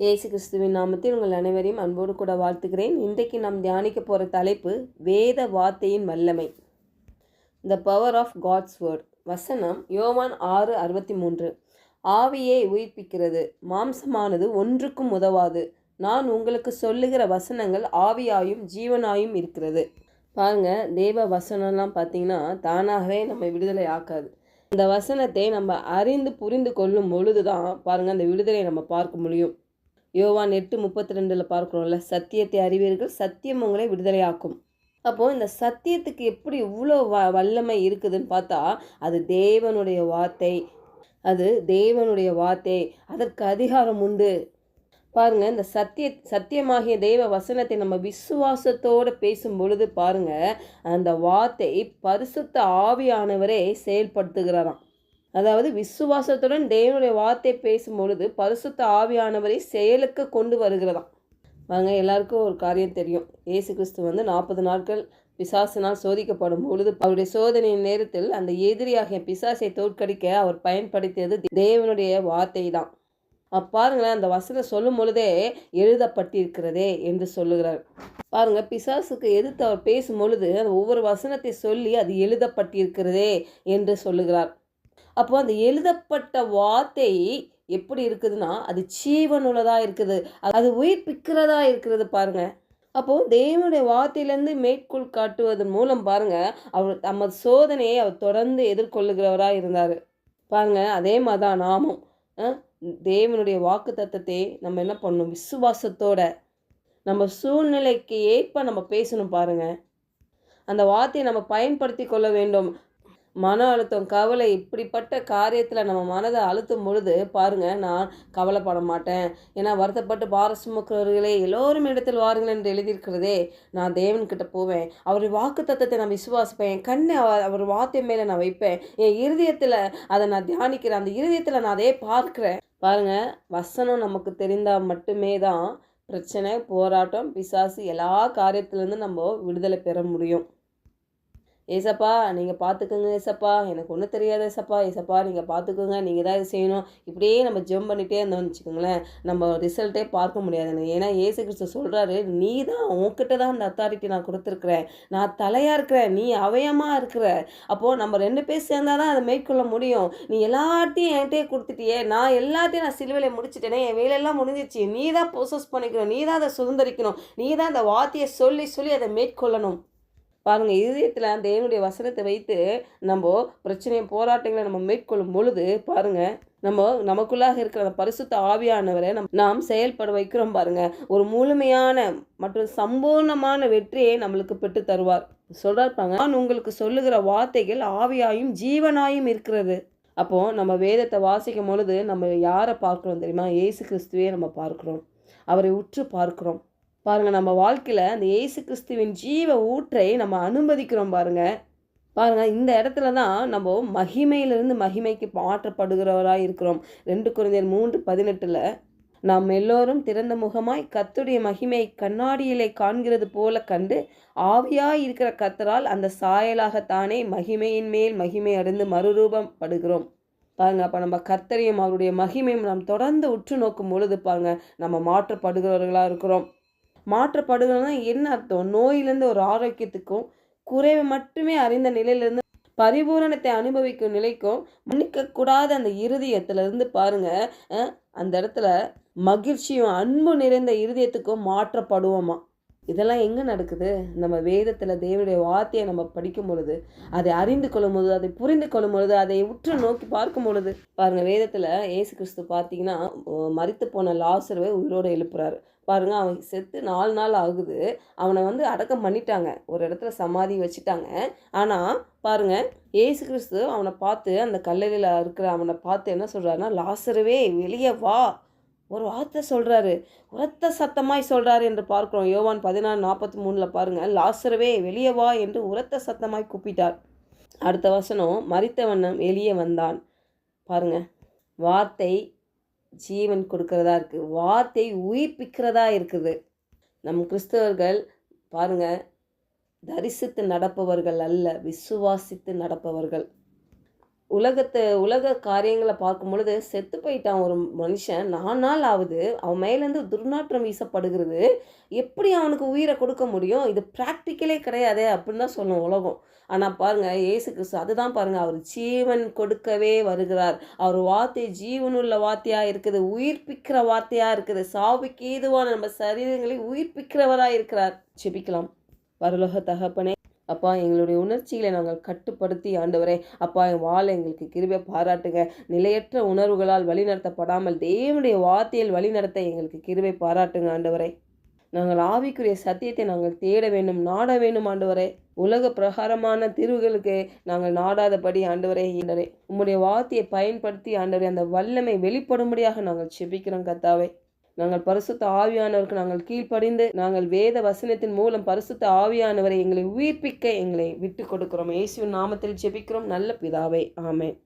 இயேசு கிறிஸ்துவின் நாமத்தில் உங்கள் அனைவரையும் அன்போடு கூட வாழ்த்துக்கிறேன் இன்றைக்கு நாம் தியானிக்க போகிற தலைப்பு வேத வார்த்தையின் வல்லமை. The power of God's word வசனம் யோவான் ஆறு அறுபத்தி மூன்று. ஆவியை உயிர்ப்பிக்கிறது. மாம்சமானது ஒன்றுக்கும் உதவாது. நான் உங்களுக்கு சொல்லுகிற வசனங்கள் ஆவியாயும் ஜீவனாயும் இருக்கிறது. பாருங்க தேவ வசனம்லாம் பார்த்தீங்கன்னா தானாகவே நம்ம விடுதலை ஆக்காது. இந்த வசனத்தை நம்ம அறிந்து புரிந்து கொள்ளும் பொழுது தான் பாருங்கள் அந்த விடுதலையை நம்ம பார்க்க முடியும். யோவான் எட்டு முப்பத்தி ரெண்டில் பார்க்குறோம்ல சத்தியத்தை அறிவீர்கள் சத்தியம் உங்களை விடுதலையாக்கும். அப்போது இந்த சத்தியத்துக்கு எப்படி இவ்வளோ வ வல்லமை இருக்குதுன்னு பார்த்தா அது தேவனுடைய வார்த்தை அது தேவனுடைய வார்த்தை அதற்கு அதிகாரம் உண்டு. பாருங்க இந்த சத்திய சத்தியமாகிய தெய்வ வசனத்தை நம்ம விசுவாசத்தோடு பேசும் பொழுது பாருங்க அந்த வார்த்தை பரிசுத்த ஆவியானவரே செயல்படுத்துகிறாராம். அதாவது விசுவாசத்துடன் தேவனுடைய வார்த்தை பேசும் பொழுது பரிசுத்த ஆவியானவரை செயலுக்கு கொண்டு வருகிறதாம். வாங்க எல்லாருக்கும் ஒரு காரியம் தெரியும். ஏசு கிறிஸ்து வந்து நாற்பது நாட்கள் பிசாசினால் சோதிக்கப்படும் பொழுது அவருடைய சோதனையின் நேரத்தில் அந்த எதிரியாகிய பிசாசை தோற்கடிக்க அவர் பயன்படுத்தியது தேவனுடைய வார்த்தை தான் பாருங்களேன் அந்த வசனம் சொல்லும் பொழுதே எழுதப்பட்டிருக்கிறதே என்று சொல்லுகிறார். பாருங்க பிசாசுக்கு எதிர்த்து அவர் பேசும் பொழுது அந்த ஒவ்வொரு வசனத்தை சொல்லி அது எழுதப்பட்டிருக்கிறதே என்று சொல்லுகிறார். அப்போ அந்த எழுதப்பட்ட வார்த்தை எப்படி இருக்குதுன்னா அது ஜீவனுள்ளதாக இருக்குது. அது உயிர்ப்பிக்கிறதா இருக்கிறது பாருங்க. அப்போது தேவனுடைய வார்த்தையிலேருந்து மேற்கோள் காட்டுவதன் மூலம் பாருங்க அவர் தமது சோதனையை அவர் தொடர்ந்து எதிர்கொள்ளுகிறவராக இருந்தார். பாருங்க அதே மாதிரி தான் நாமும் தேவனுடைய வாக்கு தத்தத்தை நம்ம என்ன பண்ணணும்? விசுவாசத்தோட. நம்ம சூழ்நிலைக்கு ஏற்ப நம்ம பேசணும் பாருங்க. அந்த வார்த்தையை நம்ம பயன்படுத்தி கொள்ள வேண்டும். மன அழுத்தம் கவலை இப்படிப்பட்ட காரியத்தில் நம்ம மனதை அழுத்தும் பொழுது பாருங்கள் நான் கவலைப்பட மாட்டேன். ஏன்னா வருத்தப்பட்டு பாரசுமக்கிறவர்களே எல்லோரும் இடத்தில் வாருங்கள் என்று எழுதியிருக்கிறதே நான் தேவன்கிட்ட போவேன். அவர் வாக்கு தத்துவத்தை நான் விசுவாசிப்பேன். என் கண்ணை அவர் வார்த்தை மேலே நான் வைப்பேன். என் இருதயத்தில் அதை நான் தியானிக்கிறேன். அந்த இருதயத்தில் நான் அதே பார்க்குறேன். பாருங்கள் வசனம் நமக்கு தெரிந்தால் மட்டுமே தான் பிரச்சனை போராட்டம் பிசாசு எல்லா காரியத்துலேருந்து நம்ம விடுதலை பெற முடியும். ஏசப்பா நீங்கள் பார்த்துக்குங்க ஏசப்பா. எனக்கு ஒன்றும் தெரியாது ஏசப்பா. ஏசப்பா நீங்கள் பார்த்துக்குங்க நீங்கள் தான் இது செய்யணும். இப்படியே நம்ம ஜெம் பண்ணிகிட்டே இருந்தோம்னு வச்சுக்கோங்களேன் நம்ம ரிசல்ட்டே பார்க்க முடியாது ஏன்னா ஏசு கிறிஸ்து சொல்கிறாரு நீ தான் உன்கிட்ட தான் அந்த அத்தாரிட்டி நான் கொடுத்துருக்குறேன். நான் தலையாக இருக்கிறேன். நீ அவயமாக இருக்கிற. அப்போது நம்ம ரெண்டு பேர் சேர்ந்தால் தான் அதை மேற்கொள்ள முடியும். நீ எல்லாத்தையும் என்கிட்டயே கொடுத்துட்டியே. நான் எல்லாத்தையும் நான் சிலுவையில் முடிச்சிட்டேனே. என் வேலையெல்லாம் முடிஞ்சிச்சு நீ தான் ப்ரொசஸ் பண்ணிக்கணும். நீ தான் அதை சுதந்திரிக்கணும். நீ தான் அந்த வார்த்தையை சொல்லி சொல்லி அதை மேற்கொள்ளணும். பாருங்கள் இதயத்தில் தேவனுடைய வசனத்தை வைத்து நம்ம பிரச்சனையை போராட்டங்களை நம்ம மேற்கொள்ளும் பொழுது பாருங்கள் நம்ம நமக்குள்ளாக இருக்கிற அந்த பரிசுத்த ஆவியானவரை நம் நாம் செயல்பட வைக்கிறோம் பாருங்க. ஒரு முழுமையான மற்றும் சம்பூர்ணமான வெற்றியை நம்மளுக்கு பெற்று தருவார். சொல்றாருப்பாங்க நான் உங்களுக்கு சொல்லுகிற வார்த்தைகள் ஆவியாயும் ஜீவனாயும் இருக்கிறது. அப்போது நம்ம வேதத்தை வாசிக்கும் பொழுது நம்ம யாரை பார்க்குறோம் தெரியுமா? ஏசு கிறிஸ்துவே நம்ம பார்க்குறோம். அவரை உற்று பார்க்குறோம். பாருங்கள் நம்ம வாழ்க்கையில் அந்த இயேசு கிறிஸ்துவின் ஜீவ ஊற்றை நம்ம அனுமதிக்கிறோம் பாருங்கள் பாருங்கள் இந்த இடத்துல தான் நம்ம மகிமையிலிருந்து மகிமைக்கு மாற்றப்படுகிறவராக இருக்கிறோம். ரெண்டு குழந்தையர் மூன்று பதினெட்டில் நாம் எல்லோரும் திறந்த முகமாய் கத்துடைய மகிமை கண்ணாடியிலே காண்கிறது போல கண்டு ஆவியாய் இருக்கிற கத்தரால் அந்த சாயலாகத்தானே மகிமையின் மேல் மகிமை அடைந்து மறுரூபம் படுகிறோம் பாருங்க அப்போ நம்ம கத்தரையும் அவருடைய மகிமையும் நாம் தொடர்ந்து உற்று நோக்கும் பொழுது பாருங்க நம்ம மாற்றப்படுகிறவர்களாக இருக்கிறோம். மாற்றப்படுகிறதுனா என்ன அர்த்தம்? நோயிலேருந்து ஒரு ஆரோக்கியத்துக்கும் குறைவை மட்டுமே அறிந்த நிலையிலிருந்து பரிபூரணத்தை அனுபவிக்கும் நிலைக்கும் மன்னிக்கக்கூடாத அந்த இருதயத்திலிருந்து பாருங்க. அந்த இடத்துல மகிழ்ச்சியும் அன்பு நிறைந்த இருதயத்துக்கும் மாற்றப்படுவோமா? இதெல்லாம் எங்கே நடக்குது? நம்ம வேதத்தில் தேவனுடைய வார்த்தையை நம்ம படிக்கும் பொழுது அதை அறிந்து கொள்ளும் பொழுது அதை புரிந்து கொள்ளும் பொழுது அதை உற்று நோக்கி பார்க்கும் பொழுது பாருங்கள் வேதத்தில் ஏசு கிறிஸ்து பார்த்தீங்கன்னா மறித்து போன லாசருவை உயிரோடு எழுப்புறாரு. பாருங்க அவன் செத்து நாலு நாள் ஆகுது. அவனை வந்து அடக்கம் பண்ணிட்டாங்க. ஒரு இடத்துல சமாதி வச்சுட்டாங்க. ஆனால் பாருங்க ஏசு கிறிஸ்து அவனை பார்த்து அந்த கல்லறையில் இருக்கிற அவனை பார்த்து என்ன சொல்கிறாருன்னா லாசரவே வெளியே வா. ஒரு வார்த்தை சொல்கிறாரு உரத்த சத்தமாய் சொல்கிறாரு என்று பார்க்குறோம். யோவான் பதினாறு நாற்பத்தி மூணில் பாருங்கள் லாசரவே வெளியே வா என்று உரத்த சத்தமாய் கூப்பிட்டார். அடுத்த வசனம் மறித்தவண்ணம் வெளியே வந்தான். பாருங்கள் வார்த்தை ஜீவன் கொடுக்கறதா இருக்குது வார்த்தை உயிர்ப்பிக்கிறதா இருக்குது. நம் கிறிஸ்தவர்கள் பாருங்க தரிசித்து நடப்பவர்கள் அல்ல விசுவாசித்து நடப்பவர்கள். உலகத்தை உலக காரியங்களை பார்க்கும் பொழுது செத்து போயிட்டான் ஒரு மனுஷன். நாலு நாள் ஆகுது. அவன் மேலேருந்து துர்நாற்றம் வீசப்படுகிறது. எப்படி அவனுக்கு உயிரை கொடுக்க முடியும்? இது ப்ராக்டிக்கலே கிடையாது அப்படின்னு தான் சொல்லும் உலகம். ஆனால் பாருங்கள் ஏசு கிறிஸ்து அதுதான் பாருங்கள் அவர் ஜீவன் கொடுக்கவே வருகிறார். அவர் வார்த்தை ஜீவனுள்ள வார்த்தையாக இருக்குது உயிர்ப்பிக்கிற வார்த்தையாக இருக்குது. சாவுக்கு ஏதுவான நம்ம சரீரங்களை உயிர்ப்பிக்கிறவராக இருக்கிறார். செபிக்கலாம் வரலோக தகப்பனே. அப்பா எங்களுடைய உணர்ச்சிகளை நாங்கள் கட்டுப்படுத்தி ஆண்டவரே. அப்பா என் வாழ எங்களுக்கு கிருபை பாராட்டுங்க நிலையற்ற உணர்வுகளால் வழிநடத்தப்படாமல் தேவனுடைய வார்த்தையில் வழிநடத்த எங்களுக்கு கிருபை பாராட்டுங்க ஆண்டவரே. நாங்கள் ஆவிக்குரிய சத்தியத்தை நாங்கள் தேட வேண்டும் நாட வேண்டும் ஆண்டவரே. உலக பிரகாரமான தீர்வுகளுக்கு நாங்கள் நாடாதபடி ஆண்டவரே ஆண்டவரே உம்முடைய வார்த்தையை பயன்படுத்தி ஆண்டவரே அந்த வல்லமை வெளிப்படும்படியாக நாங்கள் செபிக்கிறோம் கத்தாவே நாங்கள் பரிசுத்த ஆவியானவருக்கு நாங்கள் கீழ்ப்படிந்து நாங்கள் வேத வசனத்தின் மூலம் பரிசுத்த ஆவியானவரை எங்களை உயிர்ப்பிக்க எங்களை விட்டு கொடுக்கிறோம். இயேசுவின் நாமத்தில் ஜெபிக்கிறோம். நல்ல பிதாவை. ஆமென்.